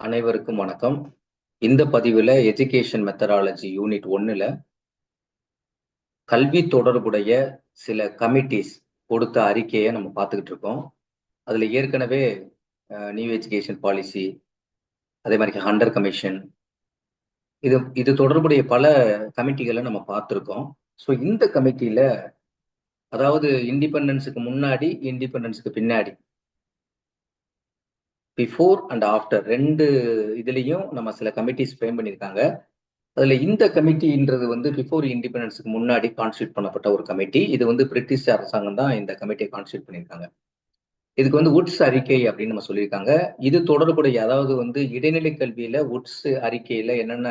அனைவருக்கும் வணக்கம். இந்த பதிவில் எஜுகேஷன் மெத்தடாலஜி யூனிட் ஒன்னுல கல்வி தொடர்புடைய சில கமிட்டிஸ் கொடுத்த அறிக்கையை நம்ம பார்த்துக்கிட்டு இருக்கோம். அதில் ஏற்கனவே நியூ எஜுகேஷன் பாலிசி அதே மாதிரி ஹண்டர் கமிஷன் இது இது தொடர்புடைய பல கமிட்டிகளை நம்ம பார்த்துருக்கோம். ஸோ இந்த கமிட்டியில் அதாவது இண்டிபெண்டன்ஸுக்கு முன்னாடி இண்டிபெண்டன்ஸுக்கு பின்னாடி பிஃபோர் அண்ட் ஆஃப்டர் ரெண்டு இதுலேயும் நம்ம சில கமிட்டிஸ் ஃப்ரேம் பண்ணியிருக்காங்க. அதில் இந்த கமிட்டின்றது வந்து பிஃபோர் இண்டிபெண்டன்ஸுக்கு முன்னாடி கான்ஸ்டியூட் பண்ணப்பட்ட ஒரு கமிட்டி இது வந்து பிரிட்டிஷ் அரசாங்கம் தான் இந்த கமிட்டியை கான்ஸ்டியூட் பண்ணியிருக்காங்க. இதுக்கு வந்து உட்ஸ் அறிக்கை அப்படின்னு நம்ம சொல்லியிருக்காங்க. இது தொடர்புடைய அதாவது வந்து இடைநிலை கல்வியில உட்ஸ் அறிக்கையில என்னென்ன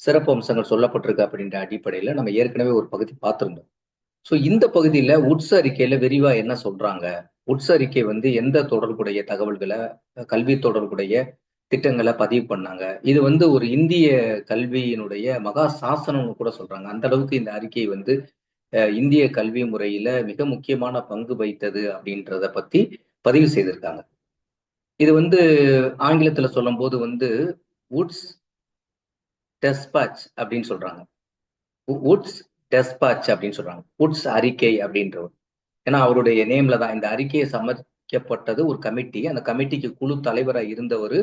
சிறப்பு அம்சங்கள் சொல்லப்பட்டிருக்கு அப்படின்ற அடிப்படையில நம்ம ஏற்கனவே ஒரு பகுதி பார்த்துருந்தோம். ஸோ இந்த பகுதியில உட்ஸ் அறிக்கையில விரிவா என்ன சொல்றாங்க? உட்ஸ் அறிக்கை வந்து எந்த தொடர்புடைய தகவல்களை கல்வி தொடர்புடைய திட்டங்களை பதிவு பண்ணாங்க. இது வந்து ஒரு இந்திய கல்வியினுடைய மகா சாசனம்னு கூட சொல்றாங்க. அந்த அளவுக்கு இந்த அறிக்கை வந்து இந்திய கல்வி முறையில மிக முக்கியமான பங்கு வகித்தது அப்படின்றத பத்தி பதிவு செய்திருக்காங்க. இது வந்து ஆங்கிலத்துல சொல்லும் போது வந்து உட்ஸ் டெஸ்பாச் அப்படின்னு சொல்றாங்க. உட்ஸ் டெஸ்பாச் அப்படின்னு சொல்றாங்க. வுட்ஸ் அறிக்கை அப்படின்றவர். ஏன்னா அவருடைய நேம்ல தான் இந்த அறிக்கையை சமர்ப்பிக்கப்பட்டது ஒரு கமிட்டி. அந்த கமிட்டிக்கு குழு தலைவராக இருந்தவர்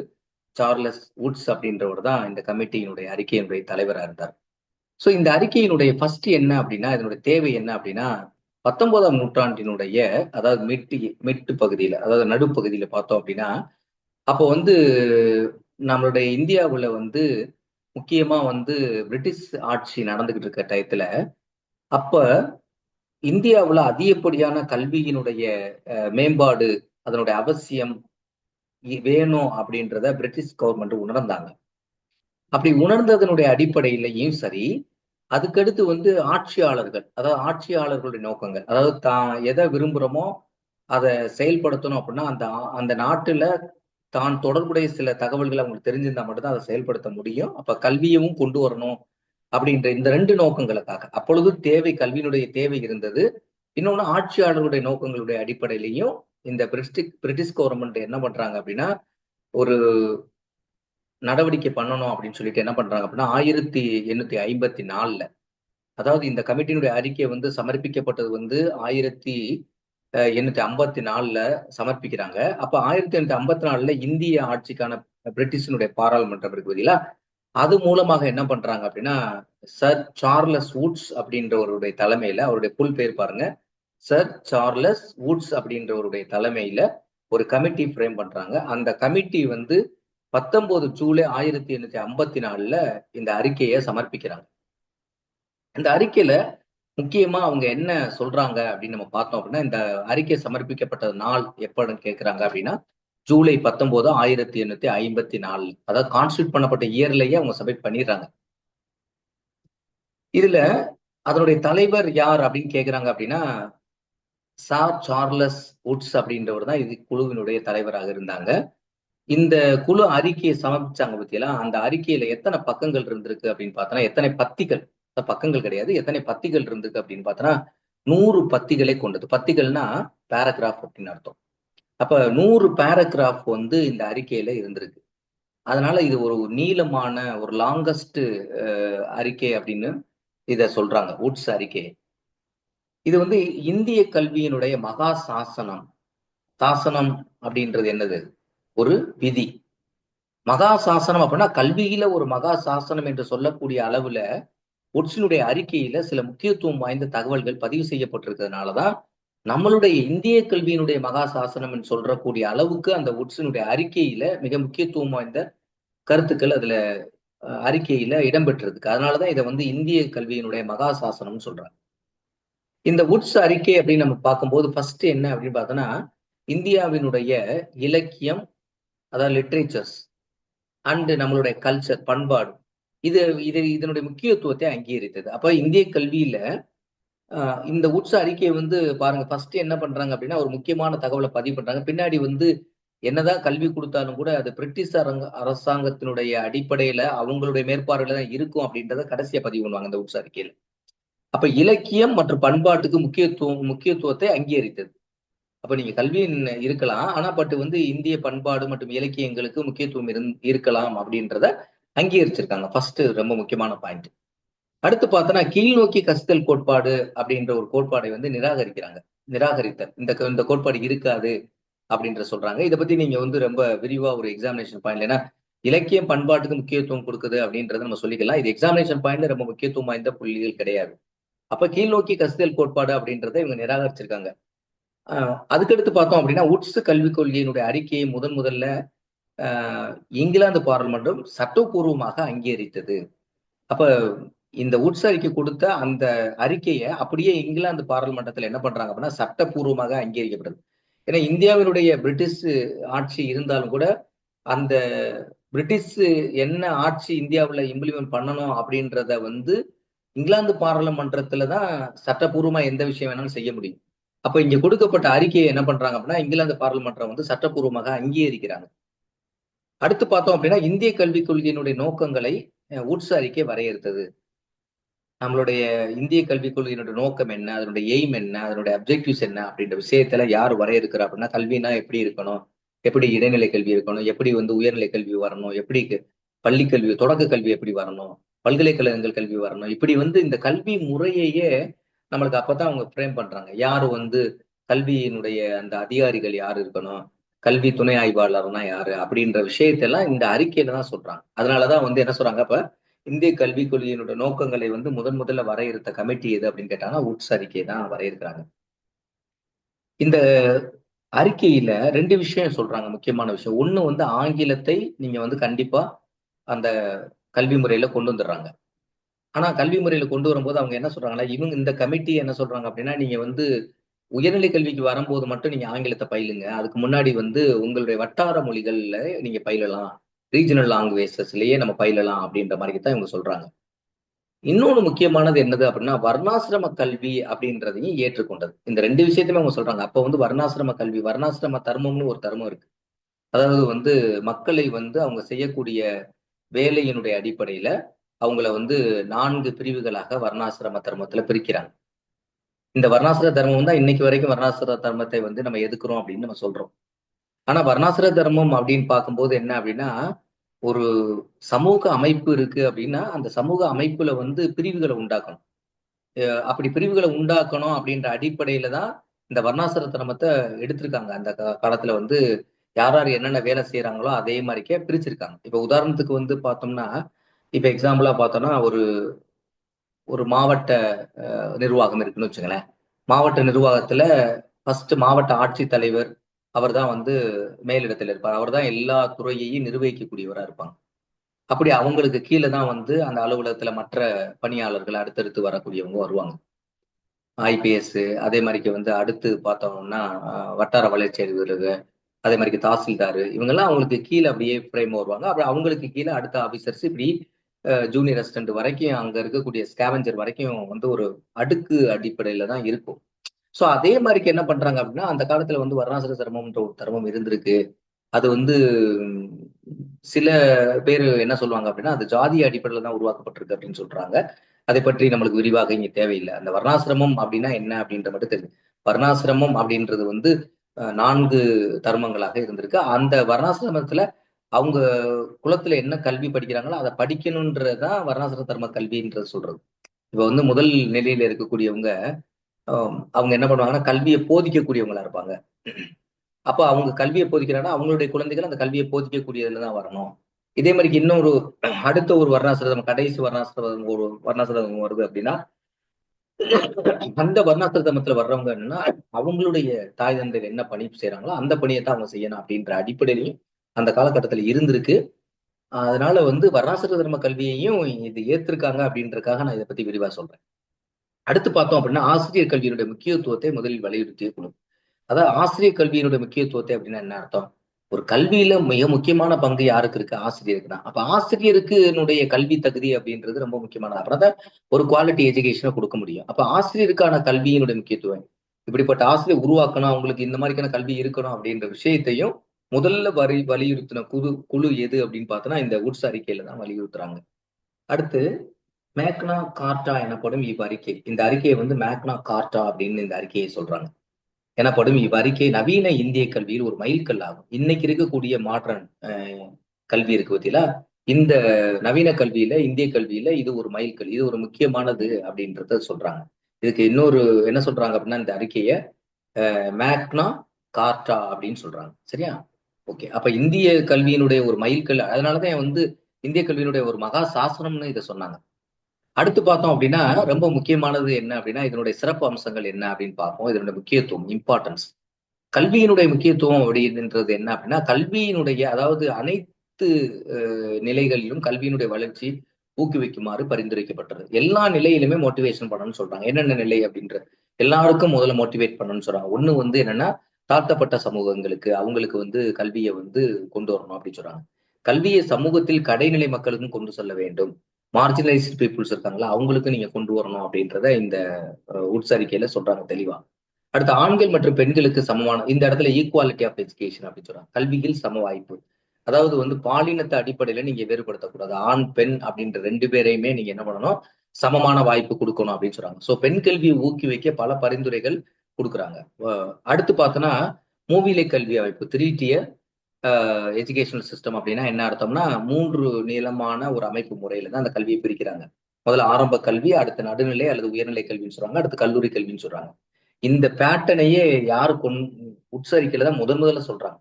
சார்லஸ் வுட்ஸ் அப்படின்றவர் தான் இந்த கமிட்டியினுடைய அறிக்கையினுடைய தலைவராக இருந்தார். ஸோ இந்த அறிக்கையினுடைய ஃபர்ஸ்ட் என்ன அப்படின்னா இதனுடைய தேவை என்ன அப்படின்னா பத்தொன்பதாம் நூற்றாண்டினுடைய அதாவது மிட்டு மிட்டு பகுதியில் அதாவது நடுப்பகுதியில் பார்த்தோம் அப்படின்னா அப்போ வந்து நம்மளுடைய இந்தியாவில் வந்து முக்கியமாக வந்து பிரிட்டிஷ் ஆட்சி நடந்துகிட்டு இருக்க டயத்தில் அப்போ இந்தியாவில் அதிகப்படியான கல்வியினுடைய மேம்பாடு அதனுடைய அவசியம் வேணும் அப்படின்றத பிரிட்டிஷ் கவர்மெண்ட் உணர்ந்தாங்க. அப்படி உணர்ந்ததனுடைய அடிப்படையிலையும் சரி அதுக்கடுத்து வந்து ஆட்சியாளர்கள் அதாவது ஆட்சியாளர்களுடைய நோக்கங்கள் அதாவது தான் எதை விரும்புகிறோமோ அதை செயல்படுத்தணும் அப்படின்னா அந்த அந்த நாட்டுல தான் தொடர்புடைய சில தகவல்களை அவங்களுக்கு தெரிஞ்சிருந்தா மட்டும்தான் அதை செயல்படுத்த முடியும். அப்ப கல்வியவும் கொண்டு வரணும் அப்படின்ற இந்த ரெண்டு நோக்கங்களுக்காக. அப்பொழுது தேவை கல்வியினுடைய தேவை இருந்தது. இன்னொன்னு ஆட்சியாளர்களுடைய நோக்கங்களுடைய அடிப்படையிலையும் இந்த பிரிட்டிஷ் பிரிட்டிஷ் கவர்மெண்ட் என்ன பண்றாங்க அப்படின்னா ஒரு நடவடிக்கை பண்ணணும் அப்படின்னு சொல்லிட்டு என்ன பண்றாங்க அப்படின்னா ஆயிரத்தி எண்ணூத்தி ஐம்பத்தி நாலுல அதாவது இந்த கமிட்டியினுடைய அறிக்கை வந்து சமர்ப்பிக்கப்பட்டது வந்து ஆயிரத்தி எண்ணூத்தி ஐம்பத்தி நாலுல சமர்ப்பிக்கிறாங்க. அப்ப ஆயிரத்தி எண்ணூத்தி ஐம்பத்தி நாலுல இந்திய ஆட்சிக்கான பிரிட்டிஷினுடைய பாராளுமன்றம் இருக்கு பதிலா அது மூலமாக என்ன பண்றாங்க அப்படின்னா சர் சார்லஸ் வூட்ஸ் அப்படின்றவருடைய தலைமையில அவருடைய புல் பேர் பாருங்க. சர் சார்லஸ் வூட்ஸ் அப்படின்றவருடைய தலைமையில ஒரு கமிட்டி ஃப்ரேம் பண்றாங்க. அந்த கமிட்டி வந்து பத்தொன்பது ஜூலை ஆயிரத்தி எண்ணூத்தி ஐம்பத்தி நாலுல இந்த அறிக்கையை சமர்ப்பிக்கிறாங்க. இந்த அறிக்கையில முக்கியமா அவங்க என்ன சொல்றாங்க அப்படின்னு நம்ம பார்த்தோம் அப்படின்னா இந்த அறிக்கை சமர்ப்பிக்கப்பட்ட நாள் எப்பன்னு கேட்கிறாங்க அப்படின்னா ஜூலை பத்தொன்பது ஆயிரத்தி எண்ணூத்தி ஐம்பத்தி நாலு. அதாவது கான்ஸ்டியூட் பண்ணப்பட்ட இயர்லயே அவங்க சப்மிட் பண்ணிடுறாங்க. இதுல அதனுடைய தலைவர் யார் அப்படின்னு கேக்குறாங்க அப்படின்னா சார் சார்லஸ் உட்ஸ் அப்படின்றவர் தான் இது குழுவினுடைய தலைவராக இருந்தாங்க. இந்த குழு அறிக்கையை சமர்ப்பிச்சாங்க பத்தியெல்லாம் அந்த அறிக்கையில எத்தனை பக்கங்கள் இருந்திருக்கு அப்படின்னு பார்த்தோன்னா எத்தனை பத்திகள்? பக்கங்கள் கிடையாது எத்தனை பத்திகள் இருந்திருக்கு அப்படின்னு பார்த்தோன்னா நூறு பத்திகளை கொண்டது. பத்திகள்னா பேராகிராஃப் அப்படின்னு அர்த்தம். அப்ப நூறு பேராகிராஃப் வந்து இந்த அறிக்கையில இருந்திருக்கு. அதனால இது ஒரு நீளமான ஒரு லாங்கஸ்ட் அறிக்கை அப்படின்னு இத சொல்றாங்க உட்ஸ் அறிக்கை. இது வந்து இந்திய கல்வியினுடைய மகா சாசனம். சாசனம் அப்படின்றது என்னது? ஒரு விதி. மகா சாசனம் அப்படின்னா கல்வியில ஒரு மகா சாசனம் என்று சொல்லக்கூடிய அளவுல உட்ஸினுடைய அறிக்கையில சில முக்கியத்துவம் வாய்ந்த தகவல்கள் பதிவு செய்யப்பட்டிருக்கிறதுனாலதான் நம்மளுடைய இந்திய கல்வியினுடைய மகா சாசனம் சொல்றக்கூடிய அளவுக்கு அந்த உட்ஸினுடைய அறிக்கையில மிக முக்கியத்துவம் வாய்ந்த கருத்துக்கள் அதுல அறிக்கையில இடம்பெற்றிருக்கு. அதனாலதான் இதை வந்து இந்திய கல்வியினுடைய மகா சாசனம்னு சொல்றாங்க. இந்த உட்ஸ் அறிக்கை அப்படின்னு நம்ம பார்க்கும்போது ஃபர்ஸ்ட் என்ன அப்படின்னு பார்த்தோன்னா இந்தியாவினுடைய இலக்கியம் அதாவது லிட்ரேச்சர்ஸ் அண்டு நம்மளுடைய கல்ச்சர் பண்பாடு இது இது இதனுடைய முக்கியத்துவத்தை அங்கீகரித்தது. அப்ப இந்திய கல்வியில இந்த உட்ச அறிக்கையை வந்து பாருங்க. ஃபர்ஸ்ட் என்ன பண்றாங்க அப்படின்னா ஒரு முக்கியமான தகவலை பதிவு பண்றாங்க. பின்னாடி வந்து என்னதான் கல்வி கொடுத்தாலும் கூட அது பிரிட்டிஷ் அரங்க அரசாங்கத்தினுடைய அடிப்படையில அவங்களுடைய மேற்பார்வையில தான் இருக்கும் அப்படின்றத கடைசியா பதிவு பண்ணுவாங்க இந்த உட்ச அறிக்கையில. அப்ப இலக்கியம் மற்றும் பண்பாட்டுக்கு முக்கியத்துவம் முக்கியத்துவத்தை அங்கீகரித்தது. அப்ப நீங்க கல்வி இருக்கலாம். ஆனா பட் வந்து இந்திய பண்பாடு மற்றும் இலக்கியங்களுக்கு முக்கியத்துவம் இருந் இருக்கலாம் அப்படின்றத அங்கீகரிச்சிருக்காங்க. ஃபர்ஸ்ட் ரொம்ப முக்கியமான பாயிண்ட் அடுத்து பார்த்தோன்னா கீழ் நோக்கி கசித்தல் கோட்பாடு அப்படின்ற ஒரு கோட்பாடை வந்து நிராகரிக்கிறாங்க. நிராகரித்தல். இந்த இந்த கோட்பாடு இருக்காது அப்படின்ற சொல்றாங்க. இதை பத்தி நீங்க வந்து ரொம்ப விரிவா ஒரு எக்ஸாமினேஷன் பாயிண்ட் ஏன்னா இலக்கியம் பண்பாட்டுக்கு முக்கியத்துவம் கொடுக்குது அப்படின்றத நம்ம சொல்லிக்கலாம். இது எக்ஸாமினேஷன் பாயிண்ட்ல ரொம்ப முக்கியத்துவம் வாய்ந்த புள்ளிகள் கிடையாது. அப்ப கீழ் நோக்கி கசிதல் கோட்பாடு அப்படின்றத இவங்க நிராகரிச்சிருக்காங்க. அதுக்கடுத்து பார்த்தோம் அப்படின்னா உட்ஸ் கல்விக் கொள்கையினுடைய அறிக்கையை முதன் முதல்ல இங்கிலாந்து பாராளுமன்றம் சட்டப்பூர்வமாக அங்கீகரித்தது. அப்ப இந்த உட்ஸ் அறிக்கை கொடுத்த அந்த அறிக்கையை அப்படியே இங்கிலாந்து பாராளுமன்றத்தில் என்ன பண்றாங்க அப்படின்னா சட்டப்பூர்வமாக அங்கீகரிக்கப்படுது. ஏன்னா இந்தியாவினுடைய பிரிட்டிஷ் ஆட்சி இருந்தாலும் கூட அந்த பிரிட்டிஷ் என்ன ஆட்சி இந்தியாவில் இம்ப்ளிமெண்ட் பண்ணணும் அப்படின்றத வந்து இங்கிலாந்து பாராளுமன்றத்துல தான் சட்டப்பூர்வமா எந்த விஷயம் வேணாலும் செய்ய முடியும். அப்ப இங்க கொடுக்கப்பட்ட அறிக்கையை என்ன பண்றாங்க அப்படின்னா இங்கிலாந்து பாராளுமன்றம் வந்து சட்டப்பூர்வமாக அங்கீகரிக்கிறாங்க. அடுத்து பார்த்தோம் அப்படின்னா இந்திய கல்விக் கொள்கையினுடைய நோக்கங்களை உட்ஸ் அறிக்கை வரையறுத்தது. நம்மளுடைய இந்திய கல்விக் கொள்கையினுடைய நோக்கம் என்ன? அதனுடைய எய்ம் என்ன? அதனுடைய அப்ஜெக்டிவ்ஸ் என்ன? அப்படின்ற விஷயத்துல யார் வரையறுக்கிறா அப்படின்னா கல்வினா எப்படி இருக்கணும்? எப்படி இடைநிலை கல்வி இருக்கணும்? எப்படி வந்து உயர்நிலை கல்வி வரணும்? எப்படி பள்ளி கல்வி தொடக்க கல்வி எப்படி வரணும்? பல்கலைக்கழகங்கள் கல்வி வரணும்? இப்படி வந்து இந்த கல்வி முறையையே நம்மளுக்கு அப்பதான் அவங்க ஃப்ரேம் பண்றாங்க. யார் வந்து கல்வியினுடைய அந்த அதிகாரிகள் யார் இருக்கணும்? கல்வி துணை ஆய்வாளர்னா யாரு? அப்படின்ற விஷயத்தெல்லாம் இந்த அறிக்கையில தான் சொல்றாங்க. அதனாலதான் வந்து என்ன சொல்றாங்க? அப்ப இந்திய கல்விக் கொள்கையினுடைய நோக்கங்களை வந்து முதன் முதல்ல வரையறுத்த கமிட்டி எது அப்படின்னு கேட்டாங்கன்னா உட்ஸ் அறிக்கை தான் வரையறுக்கிறாங்க. இந்த அறிக்கையில ரெண்டு விஷயம் சொல்றாங்க முக்கியமான விஷயம். ஒண்ணு வந்து ஆங்கிலத்தை நீங்க வந்து கண்டிப்பா அந்த கல்வி முறையில கொண்டு வந்துடுறாங்க. ஆனா கல்வி முறையில கொண்டு வரும்போது அவங்க என்ன சொல்றாங்கன்னா இவங்க இந்த கமிட்டி என்ன சொல்றாங்க அப்படின்னா நீங்க வந்து உயர்நிலை கல்விக்கு வரும்போது மட்டும் நீங்க ஆங்கிலத்தை பயிலுங்க. அதுக்கு முன்னாடி வந்து உங்களுடைய வட்டார மொழிகள்ல நீங்க பயிலலாம். ரீஜனல் லாங்குவேஜஸ்லயே நம்ம பயிலலாம் அப்படின்ற மாதிரி தான் இவங்க சொல்றாங்க. இன்னொன்று முக்கியமானது என்னது அப்படின்னா வர்ணாசிரம கல்வி அப்படின்றதையும் ஏற்றுக்கொண்டது. இந்த ரெண்டு விஷயத்தையுமே அவங்க சொல்றாங்க. அப்போ வந்து வர்ணாசிரம கல்வி வர்ணாசிரம தர்மம்னு ஒரு தர்மம் இருக்கு. அதாவது வந்து மக்களை வந்து அவங்க செய்யக்கூடிய வேலையினுடைய அடிப்படையில அவங்கள வந்து நான்கு பிரிவுகளாக வர்ணாசிரம தர்மத்துல பிரிக்கிறாங்க. இந்த வர்ணாசிர தர்மம் தான் இன்னைக்கு வரைக்கும் வர்ணாசிர தர்மத்தை வந்து நம்ம எதுக்குறோம் அப்படின்னு நம்ம சொல்றோம். ஆனா வர்ணாசிர தர்மம் அப்படின்னு பார்க்கும்போது என்ன அப்படின்னா ஒரு சமூக அமைப்பு இருக்கு அப்படின்னா அந்த சமூக அமைப்புல வந்து பிரிவுகளை உண்டாக்கணும். அப்படி பிரிவுகளை உண்டாக்கணும் அப்படின்ற அடிப்படையில தான் இந்த வர்ணாசிர தர்மத்தை எடுத்திருக்காங்க. அந்த காலத்துல வந்து யார் யார் என்னென்ன வேலை செய்யறாங்களோ அதே மாதிரிக்கே பிரிச்சிருக்காங்க. இப்ப உதாரணத்துக்கு வந்து பார்த்தோம்னா இப்ப எக்ஸாம்பிளா பார்த்தோம்னா ஒரு ஒரு மாவட்ட நிர்வாகம் இருக்குன்னு வச்சுங்களேன் மாவட்ட நிர்வாகத்துல ஃபர்ஸ்ட் மாவட்ட ஆட்சித்தலைவர் அவர் தான் வந்து மேலிடத்தில் இருப்பார். அவர் தான் எல்லா துறையையும் நிர்வகிக்கக்கூடியவராக இருப்பாங்க. அப்படி அவங்களுக்கு கீழே தான் வந்து அந்த அலுவலகத்துல மற்ற பணியாளர்கள் அடுத்தடுத்து வரக்கூடியவங்க வருவாங்க. ஐபிஎஸ் அதே மாதிரிக்கு வந்து அடுத்து பார்த்தோம்னா வட்டார வளர்ச்சி அலுவலர்கள் அதே மாதிரி தாசில்தார் இவங்கெல்லாம் அவங்களுக்கு கீழே அப்படியே ஃப்ரேம் வருவாங்க. அப்புறம் அவங்களுக்கு கீழே அடுத்த ஆஃபீஸர்ஸ் இப்படி ஜூனியர் அசிஸ்டன்ட் வரைக்கும் அங்க இருக்கக்கூடிய ஸ்கேவஞ்சர் வரைக்கும் வந்து ஒரு அடுக்கு அடிப்படையில தான் இருக்கும். ஸோ அதே மாதிரிக்கு என்ன பண்றாங்க அப்படின்னா அந்த காலத்துல வந்து வர்ணாசிர தர்மம்ன்ற ஒரு தர்மம் இருந்திருக்கு. அது வந்து சில பேர் என்ன சொல்லுவாங்க அப்படின்னா அது ஜாதி அடிப்படையில் தான் உருவாக்கப்பட்டிருக்கு அப்படின்னு சொல்றாங்க. அதை பற்றி நம்மளுக்கு விரிவாக இங்க தேவையில்லை. அந்த வர்ணாசிரமம் அப்படின்னா என்ன அப்படின்ற மட்டும் தெரியும். வர்ணாசிரமம் அப்படின்றது வந்து நான்கு தர்மங்களாக இருந்திருக்கு. அந்த வர்ணாசிரமத்துல அவங்க குலத்துல என்ன கல்வி படிக்கிறாங்களோ அதை படிக்கணுன்றதான் வர்ணாசிர தர்ம கல்வின்றது சொல்றது. இப்ப வந்து முதல் நிலையில இருக்கக்கூடியவங்க அவங்க என்ன பண்ணுவாங்கன்னா கல்வியை போதிக்கக்கூடியவங்களா இருப்பாங்க. அப்போ அவங்க கல்வியை போதிக்கிறாங்கன்னா அவங்களுடைய குழந்தைகள் அந்த கல்வியை போதிக்கக்கூடியதுல தான் வரணும். இதே மாதிரி இன்னொரு அடுத்த ஒரு வர்ணாசிரதம் கடைசி வர்ணாசிரதம் ஒரு வர்ணாசிரதம் வருது அப்படின்னா அந்த வர்ணாசிரதமத்துல வர்றவங்க என்னன்னா அவங்களுடைய தாய் தந்தைகள் என்ன பணி செய்யறாங்களோ அந்த பணியை தான் அவங்க செய்யணும் அப்படின்ற அடிப்படையிலையும் அந்த காலகட்டத்துல இருந்திருக்கு. அதனால வந்து வர்ணாசிர தர்ம கல்வியையும் இது ஏத்திருக்காங்க அப்படின்றதுக்காக நான் இதை பத்தி விரிவா சொல்றேன். அடுத்து பார்த்தோம் அப்படின்னா ஆசிரியர் கல்வியினுடைய முக்கியத்துவத்தை முதலில் வலியுறுத்திய குழு அதாவது ஆசிரியர் கல்வியினுடைய முக்கியத்துவத்தை அப்படின்னா என்ன அர்த்தம்? ஒரு கல்வியில மிக முக்கியமான பங்கு யாருக்கு இருக்கு? ஆசிரியருக்கு தான். அப்ப ஆசிரியருக்கு என்னுடைய கல்வி தகுதி அப்படின்றது ரொம்ப முக்கியமானது. அப்புறம் தான் ஒரு குவாலிட்டி எஜுகேஷனை கொடுக்க முடியும். அப்ப ஆசிரியருக்கான கல்வியினுடைய முக்கியத்துவம் இப்படிப்பட்ட ஆசிரியர் உருவாக்கணும் அவங்களுக்கு இந்த மாதிரியான கல்வி இருக்கணும் அப்படின்ற விஷயத்தையும் முதல்ல வரி வலியுறுத்தின குழு குழு எது அப்படின்னு பார்த்தோன்னா இந்த உட்ஸ் அறிக்கையில தான் வலியுறுத்துறாங்க. அடுத்து மேக்னா கார்டா எனப்படும் இவ்வறிக்கை இந்த அறிக்கையை வந்து மேக்னா கார்டா அப்படின்னு இந்த அறிக்கையை சொல்றாங்க. எனப்படும் இவ்வறிக்கை நவீன இந்திய கல்வியில் ஒரு மைல்கல் ஆகும். இன்னைக்கு இருக்கக்கூடிய மாடர்ன் கல்வி இருக்கு பத்திலா இந்த நவீன கல்வியில இந்திய கல்வியில இது ஒரு மைல்கல் இது ஒரு முக்கியமானது அப்படின்றத சொல்றாங்க. இதுக்கு இன்னொரு என்ன சொல்றாங்க அப்படின்னா இந்த அறிக்கைய மேக்னா கார்டா அப்படின்னு சொல்றாங்க. சரியா? ஓகே. அப்ப இந்திய கல்வியினுடைய ஒரு மைல்கல் அதனாலதான் வந்து இந்திய கல்வியினுடைய ஒரு மகா சாசனம்னு இதை சொன்னாங்க. அடுத்து பார்த்தோம் அப்படின்னா ரொம்ப முக்கியமானது என்ன அப்படின்னா இதனுடைய சிறப்பு அம்சங்கள் என்ன அப்படின்னு பார்ப்போம். இதனுடைய முக்கியத்துவம் இம்பார்ட்டன்ஸ் கல்வியினுடைய முக்கியத்துவம் அப்படின்றது என்ன அப்படின்னா கல்வியினுடைய அதாவது அனைத்து நிலைகளிலும் கல்வியினுடைய வளர்ச்சி ஊக்குவிக்குமாறு பரிந்துரைக்கப்பட்டது. எல்லா நிலையிலுமே மோட்டிவேஷன் பண்ணணும்னு சொல்றாங்க. என்னென்ன நிலை அப்படின்ற எல்லாருக்கும் முதல்ல மோட்டிவேட் பண்ணணும்னு சொல்றாங்க. ஒண்ணு வந்து என்னன்னா தாழ்த்தப்பட்ட சமூகங்களுக்கு அவங்களுக்கு வந்து கல்வியை வந்து கொண்டு வரணும் அப்படின்னு சொல்றாங்க. கல்வியை சமூகத்தில் கடைநிலை மக்களுக்கும் கொண்டு செல்ல வேண்டும். மார்ஜினலைஸ்ட் பீப்புள்ஸ் இருக்காங்களா அவங்களுக்கு நீங்க கொண்டு வரணும் அப்படின்றத இந்த உட்சரிக்கையில சொல்றாங்க தெளிவா. அடுத்து ஆண்கள் மற்றும் பெண்களுக்கு சமமான இந்த இடத்துல ஈக்குவாலிட்டி ஆஃப் எஜுகேஷன் அப்படின்னு சொல்றாங்க. கல்வியில் சம வாய்ப்பு அதாவது வந்து பாலினத்தை அடிப்படையில நீங்க வேறுபடுத்தக்கூடாது. ஆண் பெண் அப்படின்ற ரெண்டு பேரையுமே நீங்க என்ன பண்ணணும்? சமமான வாய்ப்பு கொடுக்கணும் அப்படின்னு சொல்றாங்க. ஸோ பெண் கல்வியை ஊக்குவிக்க பல பரிந்துரைகள் கொடுக்குறாங்க. அடுத்து பார்த்தோன்னா மூவிலை கல்வி அமைப்பு த்ரீ டியர் எஜுகேஷனல் சிஸ்டம் அப்படின்னா என்ன அர்த்தம்னா மூன்று நீளமான ஒரு அமைப்பு முறையில தான் அந்த கல்வியை பிரிக்கிறாங்க. முதல்ல ஆரம்ப கல்வி அடுத்த நடுநிலை அல்லது உயர்நிலை கல்வின்னு சொல்றாங்க அடுத்து கல்லூரி கல்வின்னு சொல்றாங்க. இந்த பேட்டனையே யாரு கொண் உட்சரிக்கல தான் முதன் முதல்ல சொல்றாங்க.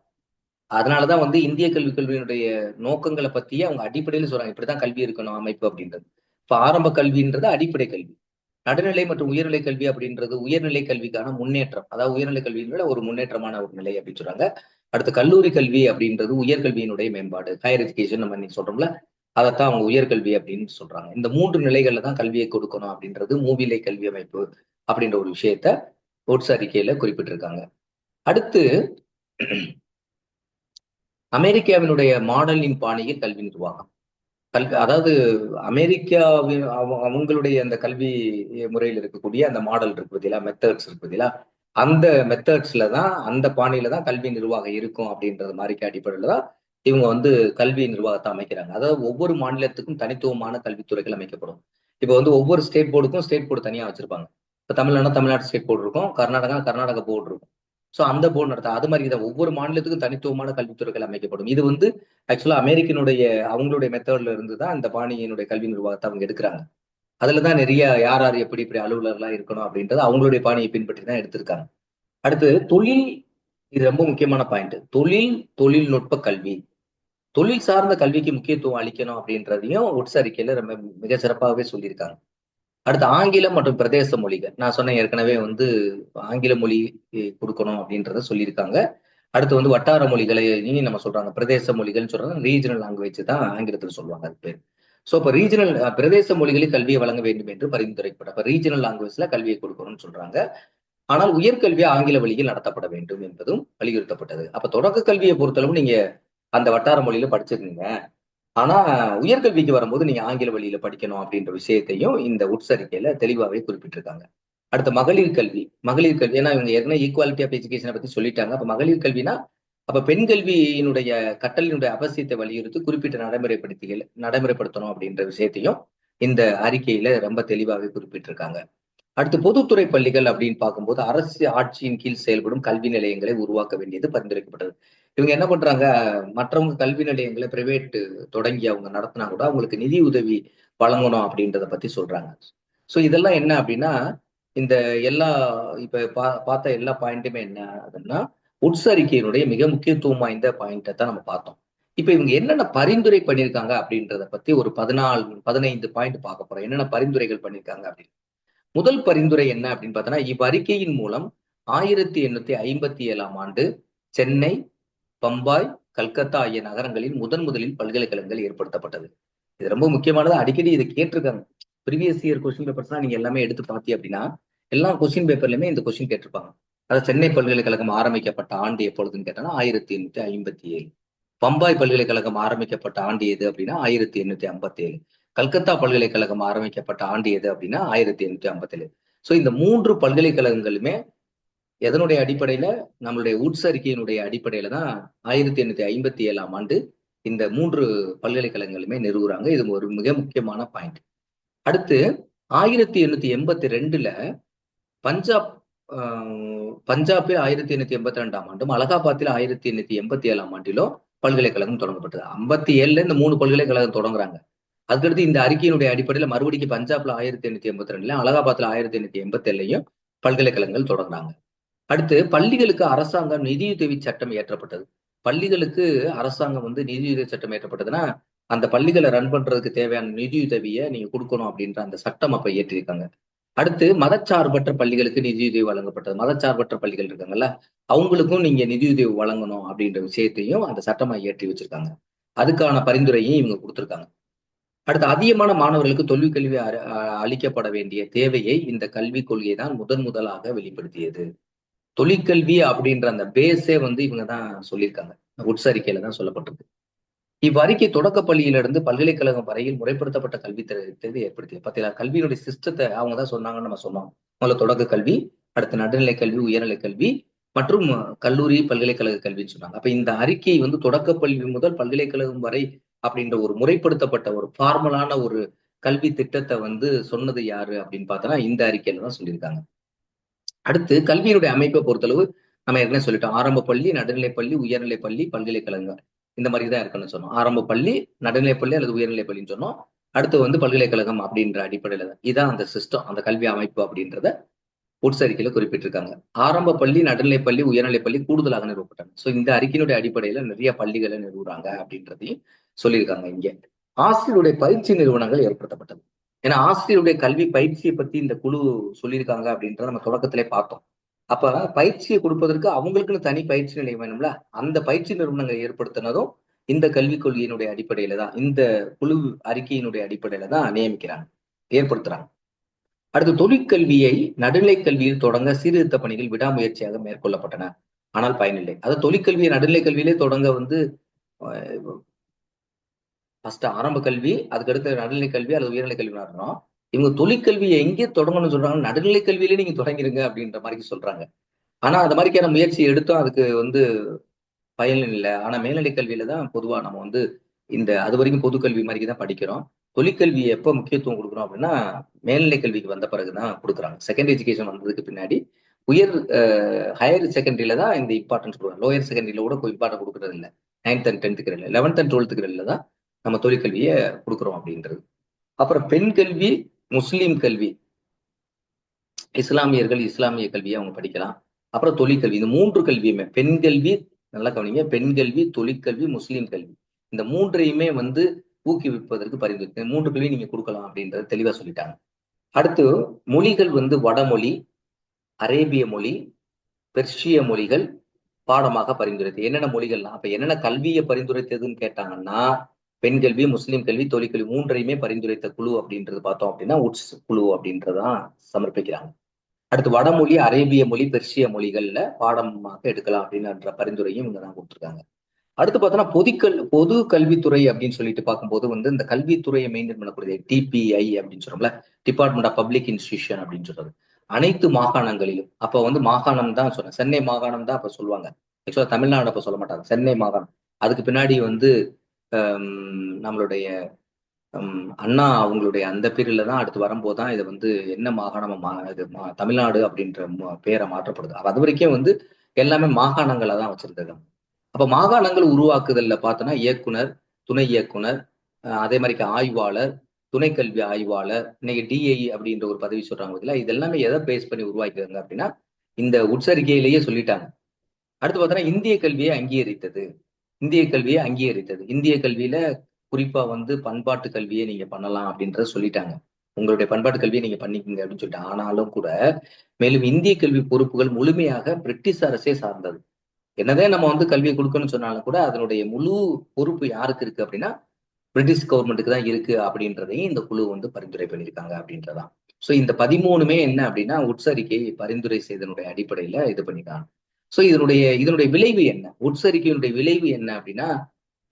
அதனாலதான் வந்து இந்திய கல்வி கல்வியினுடைய நோக்கங்களை பத்தியே அவங்க அடிப்படையில சொல்றாங்க. இப்படிதான் கல்வி இருக்கணும் அமைப்பு அப்படின்றது. இப்ப ஆரம்ப கல்வின்றது அடிப்படை கல்வி. நடுநிலை மற்றும் உயர்நிலை கல்வி அப்படின்றது உயர்நிலை கல்விக்கான முன்னேற்றம். அதாவது உயர்நிலை கல்வியினுடைய ஒரு முன்னேற்றமான ஒரு நிலை அப்படின்னு சொல்றாங்க. அடுத்து கல்லூரி கல்வி அப்படின்றது உயர்கல்வியினுடைய மேம்பாடு ஹையர் எஜுகேஷன் நம்ம இன்னைக்கு சொல்றோம்ல அதைத்தான் அவங்க உயர்கல்வி அப்படின்னு சொல்றாங்க. இந்த மூன்று நிலைகள்ல தான் கல்வியை கொடுக்கணும் அப்படின்றது மூவிலை கல்வி அமைப்பு அப்படின்ற ஒரு விஷயத்த ஓட்ஸ் அறிக்கையில குறிப்பிட்டிருக்காங்க. அடுத்து அமெரிக்காவினுடைய மாடலின் பாணியில் கல்வி நிர்வாகம். கல்வி அதாவது அமெரிக்காவின் அவங்களுடைய அந்த கல்வி முறையில் இருக்கக்கூடிய அந்த மாடல் இருக்கு பத்தியா மெத்தட்ஸ் இருக்கு பதிலா அந்த மெத்தட்ஸ்ல தான் அந்த பாணியில தான் கல்வி நிர்வாகம் இருக்கும் அப்படின்றது மாதிரி அடிப்படையில தான் இவங்க வந்து கல்வி நிர்வாகத்தை அமைக்கிறாங்க. அதாவது ஒவ்வொரு மாநிலத்துக்கும் தனித்துவமான கல்வித்துறைகள் அமைக்கப்படும். இப்போ வந்து ஒவ்வொரு ஸ்டேட் போர்டுக்கும் ஸ்டேட் போர்டு தனியாக வச்சிருப்பாங்க. இப்போ தமிழ்நாடு தமிழ்நாடு ஸ்டேட் போர்டு இருக்கும் கர்நாடகா கர்நாடகா போர்டு இருக்கும். ஸோ அந்த போர்டு நடத்த அது மாதிரி தான் ஒவ்வொரு மாநிலத்துக்கும் தனித்துவமான கல்வித்துறைகள் அமைக்கப்படும். இது வந்து ஆக்சுவலா அமெரிக்கனுடைய அவங்களுடைய மெத்தட்ல இருந்து தான் அந்த பாணியினுடைய கல்வி நிர்வாகத்தை அவங்க எடுக்கிறாங்க. அதுல தான் நிறைய யார் யார் எப்படி இப்படி அலுவலர்களா இருக்கணும் அப்படின்றது அவங்களுடைய பாணியை பின்பற்றி தான் எடுத்திருக்காங்க. அடுத்து தொழில் இது ரொம்ப முக்கியமான பாயிண்ட் தொழில் தொழில்நுட்ப கல்வி. தொழில் சார்ந்த கல்விக்கு முக்கியத்துவம் அளிக்கணும் அப்படின்றதையும் உட்சரிக்கையில ரொம்ப மிக சிறப்பாகவே சொல்லியிருக்காங்க. அடுத்து ஆங்கிலம் மற்றும் பிரதேச மொழிகள். நான் சொன்னேன் ஏற்கனவே வந்து ஆங்கில மொழி கொடுக்கணும் அப்படின்றத சொல்லியிருக்காங்க. அடுத்து வந்து வட்டார மொழிகளை நம்ம சொல்றாங்க. பிரதேச மொழிகள்னு சொல்றாங்க. ரீஜனல் லாங்குவேஜ் தான் ஆங்கிலத்தில் சொல்லுவாங்க அது பேர். ஸோ இப்போ ரீஜனல் பிரதேச மொழிகளில் கல்வியை வழங்க வேண்டும் என்று பரிந்துரைக்கப்படும் இப்போ ரீஜனல் லாங்குவேஜ்ல கல்வியை கொடுக்கணும்னு சொல்றாங்க. ஆனால் உயர்கல்வி ஆங்கில வழியில் நடத்தப்பட வேண்டும் என்பதும் வலியுறுத்தப்பட்டது. அப்ப தொடக்க கல்வியை பொறுத்தளவு நீங்க அந்த வட்டார மொழியில படிச்சிருந்தீங்க ஆனா உயர்கல்விக்கு வரும்போது நீங்க ஆங்கில வழியில படிக்கணும் அப்படின்ற விஷயத்தையும் இந்த உட்சரிக்கையில தெளிவாகவே குறிப்பிட்டிருக்காங்க. அடுத்த மகளிர் கல்வி. மகளிர் கல்வி ஏன்னா இவங்க ஏற்கனவே ஈக்குவாலிட்டி ஆஃப் எஜுகேஷனை பத்தி சொல்லிட்டாங்க. அப்ப மகளிர் கல்வினா அப்ப பெண் கல்வியினுடைய கட்டளினுடைய அவசியத்தை வலியுறுத்தி குறிப்பிட்ட நடைமுறைப்படுத்திகள் நடைமுறைப்படுத்தணும் அப்படின்ற விஷயத்தையும் இந்த அறிக்கையில ரொம்ப தெளிவாகவே குறிப்பிட்டிருக்காங்க. அடுத்து பொதுத்துறை பள்ளிகள் அப்படின்னு பார்க்கும்போது அரசு ஆட்சியின் கீழ் செயல்படும் கல்வி நிலையங்களை உருவாக்க வேண்டியது பரிந்துரைக்கப்பட்டது. இவங்க என்ன பண்றாங்க? மற்றவங்க கல்வி நிலையங்களை பிரைவேட் தொடங்கி அவங்க நடத்தினா கூட அவங்களுக்கு நிதி உதவி வழங்கணும் அப்படின்றத பத்தி சொல்றாங்க. ஸோ இதெல்லாம் என்ன அப்படின்னா இந்த எல்லா இப்ப பா பார்த்த எல்லா பாயிண்ட்டுமே என்ன அப்படின்னா உட்சரிக்கையினுடைய மிக முக்கியத்துவம் வாய்ந்த பாயிண்டை தான் நம்ம பார்த்தோம். இப்ப இவங்க என்னென்ன பரிந்துரை பண்ணியிருக்காங்க அப்படின்றத பத்தி ஒரு பதினாலு பதினைந்து பாயிண்ட் பார்க்க போறோம். என்னென்ன பரிந்துரைகள் பண்ணியிருக்காங்க அப்படின்னு. முதல் பரிந்துரை என்ன அப்படின்னு பார்த்தோன்னா இவ்வறிக்கையின் மூலம் ஆயிரத்தி எண்ணூத்தி ஐம்பத்தி ஏழாம் ஆண்டு சென்னை பம்பாய் கல்கத்தா ஆகிய நகரங்களில் முதன் முதலில் பல்கலைக்கழகங்கள் ஏற்படுத்தப்பட்டது. இது ரொம்ப முக்கியமானது? அடிக்கடி இதை கேட்டிருக்காங்க. ப்ரீவியஸ் இயர் கொஸ்டின் பேப்பர்ஸ்லாம் நீங்க எல்லாமே எடுத்து பார்த்தீங்க அப்படின்னா எல்லா கொஸ்டின் பேப்பர்லயுமே இந்த கொஸ்டின் கேட்டிருப்பாங்க. அதாவது சென்னை பல்கலைக்கழகம் ஆரம்பிக்கப்பட்ட ஆண்டு எப்பொழுதுன்னு கேட்டோம்னா ஆயிரத்தி எண்ணூத்தி ஐம்பத்தி ஏழு. பம்பாய் பல்கலைக்கழகம் ஆரம்பிக்கப்பட்ட ஆண்டு எது அப்படின்னா ஆயிரத்தி எண்ணூத்தி ஐம்பத்தி ஏழு. கல்கத்தா பல்கலைக்கழகம் ஆரம்பிக்கப்பட்ட ஆண்டு எது அப்படின்னா ஆயிரத்தி எண்ணூத்தி ஐம்பத்தி ஏழு. ஸோ இந்த மூன்று பல்கலைக்கழகங்களுமே எதனுடைய அடிப்படையில? நம்மளுடைய உட்சரிக்கையினுடைய அடிப்படையில தான் ஆயிரத்தி எண்ணூத்தி ஐம்பத்தி ஏழாம் ஆண்டு இந்த மூன்று பல்கலைக்கழகங்களுமே நிறுவுறாங்க. இது ஒரு மிக முக்கியமான பாயிண்ட் அடுத்து ஆயிரத்தி எண்ணூத்தி எண்பத்தி ரெண்டுல பஞ்சாப் பஞ்சாபில் ஆயிரத்தி எண்ணூத்தி எண்பத்தி ரெண்டாம் ஆண்டும் அலகாபாத்தில் ஆயிரத்தி எண்ணூத்தி எண்பத்தி ஏழாம் ஆண்டிலும் பல்கலைக்கழகம் தொடங்கப்பட்டது. ஐம்பத்தி ஏழுல இந்த மூணு பல்கலைக்கழகம் தொடங்குறாங்க. அதுக்கடுத்து இந்த அறிக்கையினுடைய அடிப்படையில் மறுபடியும் பஞ்சாப்ல ஆயிரத்தி எண்ணூத்தி எண்பத்தி ரெண்டுலயும் அலகாபாத்ல ஆயிரத்தி எண்ணூத்தி எண்பத்தி ஏழுலையும் பல்கலைக்கழகங்கள் தொடங்குறாங்க. அடுத்து பள்ளிகளுக்கு அரசாங்கம் நிதியுதவி சட்டம் ஏற்றப்பட்டது பள்ளிகளுக்கு அரசாங்கம் வந்து நிதியுதவி சட்டம் ஏற்றப்பட்டதுன்னா அந்த பள்ளிகளை ரன் பண்றதுக்கு தேவையான நிதியுதவியை நீங்க கொடுக்கணும் அப்படின்ற அந்த சட்டம் அப்ப ஏற்றிருக்காங்க அடுத்து மதச்சார்பற்ற பள்ளிகளுக்கு நிதியுதவி வழங்கப்பட்டது. மதச்சார்பற்ற பள்ளிகள் இருக்காங்கல்ல அவங்களுக்கும் நீங்க நிதியுதவி வழங்கணும் அப்படின்ற விஷயத்தையும் அந்த சட்டமா ஏற்றி வச்சிருக்காங்க. அதுக்கான பரிந்துரையும் இவங்க கொடுத்துருக்காங்க. அடுத்து அதிகமான மாணவர்களுக்கு தொல்வி கல்வி அளிக்கப்பட வேண்டிய தேவையை இந்த கல்விக் கொள்கை தான் முதன் முதலாக வெளிப்படுத்தியது. தொழிற்கல்வி அப்படின்ற அந்த பேஸே வந்து இவங்க தான் சொல்லியிருக்காங்க. உட்சரிக்கையில தான் சொல்லப்பட்டிருக்கு. இவ்வறிக்கை தொடக்க பள்ளியிலிருந்து பல்கலைக்கழகம் வரையில் முறைப்படுத்தப்பட்ட கல்வி தேவை ஏற்படுத்தியது. பார்த்தீங்களா கல்வியினுடைய சிஸ்டத்தை அவங்க தான் சொன்னாங்கன்னு நம்ம சொன்னோம். முதல்ல தொடக்க கல்வி அடுத்து நடுநிலை கல்வி உயர்நிலை கல்வி மற்றும் கல்லூரி பல்கலைக்கழக கல்வின்னு சொன்னாங்க. அப்ப இந்த அறிக்கை வந்து தொடக்க பள்ளி முதல் பல்கலைக்கழகம் வரை அப்படின்ற ஒரு முறைப்படுத்தப்பட்ட ஒரு ஃபார்மலான ஒரு கல்வி திட்டத்தை வந்து சொன்னது யாரு அப்படின்னு பார்த்தோன்னா இந்த அறிக்கையில தான் சொல்லியிருக்காங்க. அடுத்து கல்வியினுடைய அமைப்பை பொறுத்தளவு நம்ம ஏற்கனவே சொல்லிட்டோம். ஆரம்ப பள்ளி நடுநிலை பள்ளி உயர்நிலை பள்ளி பல்கலைக்கழகங்கள். இந்த மாதிரி தான் இருக்குன்னு சொன்னோம். ஆரம்ப பள்ளி நடுநிலைப்பள்ளி அல்லது உயர்நிலை பள்ளின்னு சொன்னோம். அடுத்து வந்து பல்கலைக்கழகம் அப்படின்ற அடிப்படையில தான். இதான் அந்த சிஸ்டம் அந்த கல்வி அமைப்பு அப்படின்றத உட்சரிக்கையில குறிப்பிட்டிருக்காங்க. ஆரம்ப பள்ளி நடுநிலை பள்ளி உயர்நிலை பள்ளி கூடுதலாக நிறுவப்பட்டாங்க ஸோ இந்த அறிக்கையினுடைய அடிப்படையில நிறைய பள்ளிகளை நிறுவுறாங்க அப்படின்றதையும் சொல்லியிருக்காங்க இங்க. ஆசிரியருடைய பயிற்சி நிறுவனங்கள் ஏற்படுத்தப்பட்டது. ஏன்னா ஆசிரியருடைய கல்வி பயிற்சியை பத்தி இந்த குழு சொல்லியிருக்காங்க அப்படின்றத நம்ம தொடக்கத்திலே பார்த்தோம். அப்ப பயிற்சியை கொடுப்பதற்கு அவங்களுக்குன்னு தனி பயிற்சி நிலையம் வேணும்ல? அந்த பயிற்சி நிறுவனங்கள் ஏற்படுத்தினதும் இந்த கல்விக் கொள்கையினுடைய அடிப்படையில தான் இந்த குழு அறிக்கையினுடைய அடிப்படையில தான் நியமிக்கிறாங்க ஏற்படுத்துறாங்க. அடுத்து தொழிற்கல்வியை நடுநிலை கல்வியில் தொடங்க சீர்திருத்த பணிகள் விடாமுயற்சியாக மேற்கொள்ளப்பட்டன. ஆனால் பயனில்லை. அது தொழிற்கல்வியை நடுநிலை கல்வியிலே தொடங்க வந்து ஃபர்ஸ்ட் ஆரம்ப கல்வி அதுக்கடுத்து நடுநிலை கல்வி அல்லது உயர்நிலை கல்வி நடனம் இவங்க தொழிற்கல்வியை எங்கே தொடங்கணும்னு சொல்றாங்க நடுநிலை கல்வியிலே நீங்க தொடங்கிருங்க அப்படின்ற மாதிரி சொல்றாங்க. ஆனா அந்த மாதிரிக்கான முயற்சி எடுத்தோம் அதுக்கு வந்து பயன் இல்லை. ஆனா மேல்நிலை கல்வியில தான் பொதுவா நம்ம வந்து இந்த அது வரைக்கும் பொதுக்கல்வி மாதிரி தான் படிக்கிறோம். தொழிற்கல்வியை எப்போ முக்கியத்துவம் கொடுக்குறோம் அப்படின்னா மேல்நிலை கல்விக்கு வந்த பிறகுதான் கொடுக்குறாங்க. செகண்ட் எஜுகேஷன் வந்ததுக்கு பின்னாடி உயர் ஹையர் செகண்டரியில தான் இந்த இம்பார்ட்டன்ஸ் கொடுக்குறாங்க. லோயர் செகண்டரியில கூட இம்பார்ட்டன் கொடுக்குறது இல்லை. நைன்த் அண்ட் டென்த்துக்கு இல்லை லெவன்த் அண்ட் டுவெல்த்துக்கு தான் நம்ம தொழிற்கல்வியை கொடுக்குறோம் அப்படின்றது. அப்புறம் பெண் கல்வி முஸ்லீம் கல்வி. இஸ்லாமியர்கள் இஸ்லாமிய கல்வியை அவங்க படிக்கலாம். அப்புறம் தொழிற்கல்வி இந்த மூன்று கல்வியுமே பெண் கல்வி நல்லா கவனிங்க பெண் கல்வி தொழிற்கல்வி முஸ்லீம் கல்வி. இந்த மூன்றையுமே வந்து ஊக்குவிப்பதற்கு பரிந்துரை மூன்று கல்வி நீங்க கொடுக்கலாம் அப்படின்றத தெளிவா சொல்லிட்டாங்க. அடுத்து மொழிகள் வந்து வடமொழி அரேபிய மொழி பெர்ஷிய மொழிகள் பாடமாக பரிந்துரைத்தது. என்னென்ன மொழிகள்லாம்? அப்ப என்னென்ன கல்வியை பரிந்துரைத்ததுன்னு கேட்டாங்கன்னா பெண் கல்வி முஸ்லீம் கல்வி தொழிற்கல்வி மூன்றையுமே பரிந்துரைத்த குழு அப்படின்றது பார்த்தோம் அப்படின்னா உட்ஸ் குழு அப்படின்றதான் சமர்ப்பிக்கிறாங்க. அடுத்து வடமொழி அரேபிய மொழி பெர்ஷிய மொழிகள்ல பாடமாக எடுக்கலாம் அப்படின்ற பரிந்துரையும் இவங்க தான் கொடுத்துருக்காங்க. அடுத்து பார்த்தோம்னா பொதுக்கல் பொது கல்வித்துறை அப்படின்னு சொல்லிட்டு பார்க்கும்போது வந்து இந்த கல்வித்துறையை மெயின்டைன் பண்ணக்கூடிய டிபிஐ அப்படின்னு சொல்றோம்ல டிபார்ட்மெண்ட் ஆஃப் பப்ளிக் இன்ஸ்டிடியூஷன் அப்படின்னு சொல்றது. அனைத்து மாகாணங்களிலும் அப்ப வந்து மாகாணம் தான் சொன்னேன். சென்னை மாகாணம் தான் அப்ப சொல்லுவாங்க. ஆக்சுவலா தமிழ்நாடு அப்போ சொல்ல மாட்டாங்க. சென்னை மாகாணம். அதுக்கு பின்னாடி வந்து நம்மளுடைய அண்ணா அவங்களுடைய அந்த பீரியட்ல தான் அடுத்து வரும்போது தான் இதை வந்து என்ன மாகாணமா மா இது மா தமிழ்நாடு அப்படின்ற பேரை மாற்றப்படுது. அது வரைக்கும் வந்து எல்லாமே மாகாணங்களை தான் வச்சிருந்தாங்க அப்ப மாகாணங்கள் உருவாக்குதல்ல பார்த்தோன்னா இயக்குனர் துணை இயக்குனர் அதே மாதிரி ஆய்வாளர் துணை கல்வி ஆய்வாளர் இன்னைக்கு டிஐ அப்படின்ற ஒரு பதவி சொல்றாங்க பார்த்தீங்களா இது எல்லாமே எதை பேஸ் பண்ணி உருவாக்கிருக்காங்க அப்படின்னா இந்த உட்சரிக்கையிலேயே சொல்லிட்டாங்க. அடுத்து பார்த்தோன்னா இந்திய கல்வியை அங்கீகரித்தது. இந்திய கல்வியை அங்கீகரித்தது. இந்திய கல்வியில குறிப்பா வந்து பண்பாட்டு கல்வியை நீங்க பண்ணலாம் அப்படின்றத சொல்லிட்டாங்க. உங்களுடைய பண்பாட்டு கல்வியை நீங்க பண்ணிக்கங்க அப்படின்னு சொல்லிட்டு. ஆனாலும் கூட மேலும் இந்திய கல்வி பொறுப்புகள் முழுமையாக பிரிட்டிஷ் அரசே சார்ந்தது. என்னதான் நம்ம வந்து கல்வியை கொடுக்கணும்னு சொன்னாலும் கூட அதனுடைய முழு பொறுப்பு யாருக்கு இருக்கு அப்படின்னா பிரிட்டிஷ் கவர்மெண்ட்டுக்கு தான் இருக்கு அப்படின்றதையும் இந்த குழு வந்து பரிந்துரை பண்ணியிருக்காங்க அப்படின்றதான். ஸோ இந்த பதிமூணுமே என்ன அப்படின்னா உட்சரிக்கை பரிந்துரை செய்தனுடைய அடிப்படையில இது பண்ணிருக்காங்க ஸோ இதனுடைய இதனுடைய விளைவு என்ன? உட்சரிக்கையினுடைய விளைவு என்ன அப்படின்னா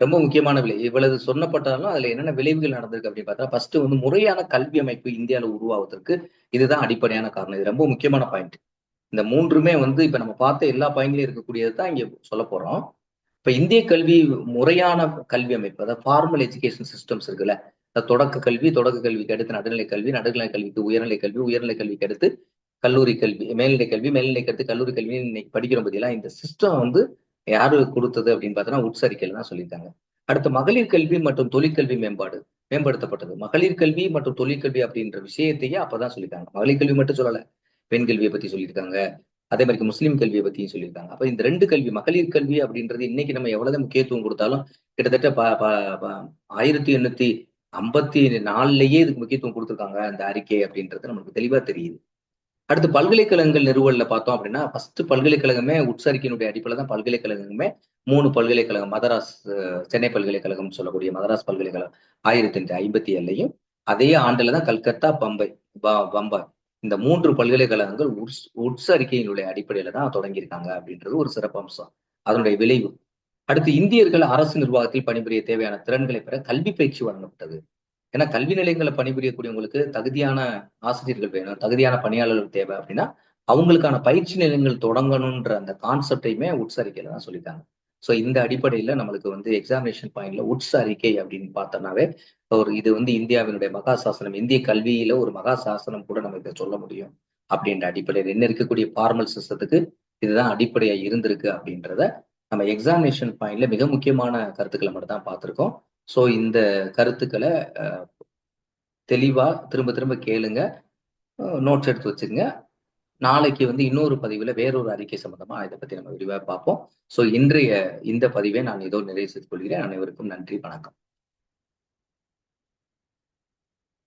ரொம்ப முக்கியமான விளை இவ்வளவு சொன்னப்பட்டாலும் அதுல என்னென்ன விளைவுகள் நடந்திருக்கு அப்படின்னு பார்த்தா ஃபர்ஸ்ட் வந்து முறையான கல்வி அமைப்பு இந்தியாவில் உருவாவதற்கு இதுதான் அடிப்படையான காரணம். இது ரொம்ப முக்கியமான பாயிண்ட் இந்த மூன்றுமே வந்து இப்ப நம்ம பார்த்த எல்லா பாயிண்ட்லயும் இருக்கக்கூடியது தான் இங்க சொல்ல போறோம். இப்ப இந்திய கல்வி முறையான கல்வி அமைப்பு அதாவது ஃபார்மல் எஜுகேஷன் சிஸ்டம்ஸ் இருக்குல்ல தொடக்க கல்வி தொடக்க கல்விக்கு அடுத்து நடுநிலை கல்வி நடுநிலை கல்விக்கு உயர்நிலை கல்வி உயர்நிலை கல்விக்கு அடுத்து கல்லூரி கல்வி மேல்நிலை கல்வி மேல்நிலை கருத்து கல்லூரி கல்வி இன்னைக்கு படிக்கிறோம் பார்த்தீங்களா இந்த சிஸ்டம் வந்து யாரு கொடுத்தது அப்படின்னு பார்த்தோன்னா உட்சரிக்கையில் தான் சொல்லியிருக்காங்க. அடுத்து மகளிர் கல்வி மற்றும் தொழிற்கல்வி மேம்பாடு மேம்படுத்தப்பட்டது. மகளிர் கல்வி மற்றும் தொழிற்கல்வி அப்படின்ற விஷயத்தையே அப்பதான் சொல்லியிருக்காங்க. மகளிர் கல்வி மட்டும் சொல்லல பெண் கல்வியை பத்தி சொல்லியிருக்காங்க. அதே மாதிரி முஸ்லீம் கல்வியை பத்தியும் சொல்லியிருக்காங்க. அப்ப இந்த ரெண்டு கல்வி மகளிர் கல்வி அப்படின்றது இன்னைக்கு நம்ம எவ்வளவு முக்கியத்துவம் கொடுத்தாலும் கிட்டத்தட்ட ஆயிரத்தி எண்ணூத்தி ஐம்பத்தி நாலுலயே இதுக்கு முக்கியத்துவம் கொடுத்துருக்காங்க. அந்த அறிக்கை அப்படின்றது நமக்கு தெளிவா தெரியுது. அடுத்து பல்கலைக்கழகங்கள் நிறுவல்ல பார்த்தோம் அப்படின்னா ஃபர்ஸ்ட் பல்கலைக்கழகமே உட்சரிக்கையினுடைய அடிப்படையில் தான் பல்கலைக்கழகமே மூணு பல்கலைக்கழகம். மதராஸ் சென்னை பல்கலைக்கழகம் சொல்லக்கூடிய மதராஸ் பல்கலைக்கழகம் ஆயிரத்தி எண்ணூத்தி ஐம்பத்தி ஏழுலையும் அதே ஆண்டுல தான் கல்கத்தா பம்பை பம்பாய் இந்த மூன்று பல்கலைக்கழகங்கள் உட்ஸ் உட்சரிக்கையினுடைய அடிப்படையில தான் தொடங்கியிருக்காங்க அப்படின்றது ஒரு சிறப்பு அம்சம். அதனுடைய விளைவு. அடுத்து இந்தியர்கள் அரசு நிர்வாகத்தில் பணிபுரிய தேவையான திறன்களை பெற கல்வி பயிற்சி வழங்கப்பட்டது. ஏன்னா கல்வி நிலையங்களை பணிபுரியக்கூடியவங்களுக்கு தகுதியான ஆசிரியர்கள் வேணும் தகுதியான பணியாளர்கள் தேவை அப்படின்னா அவங்களுக்கான பயிற்சி நிலையங்கள் தொடங்கணுன்ற அந்த கான்செப்டையுமே உட்ஸ் அறிக்கையில தான் சொல்லிட்டாங்க ஸோ இந்த அடிப்படையில நம்மளுக்கு வந்து எக்ஸாமினேஷன் பாயிண்ட்ல உட்ஸ் அறிக்கை அப்படின்னு பார்த்தோம்னாவே ஒரு இது வந்து இந்தியாவினுடைய மகா சாசனம் இந்திய கல்வியில ஒரு மகா சாசனம் கூட நம்ம இதை சொல்ல முடியும் அப்படின்ற அடிப்படையில். என்ன இருக்கக்கூடிய ஃபார்மல் சிஸ்டத்துக்கு இதுதான் அடிப்படையா இருந்திருக்கு அப்படின்றத நம்ம எக்ஸாமினேஷன் பாயிண்ட்ல மிக முக்கியமான கருத்துக்களை மட்டும் தான் பார்த்துருக்கோம். ஸோ இந்த கருத்துக்களை தெளிவா திரும்ப திரும்ப கேளுங்க. நோட்ஸ் எடுத்து வச்சுங்க நாளைக்கு வந்து இன்னொரு பதிவில் வேறொரு அறிக்கை சம்பந்தமா இதை பத்தி நம்ம விரிவாக பார்ப்போம். ஸோ இன்றைய இந்த பதிவை நான் இதோ நிறைவு செய்து கொள்கிறேன். அனைவருக்கும் நன்றி வணக்கம்.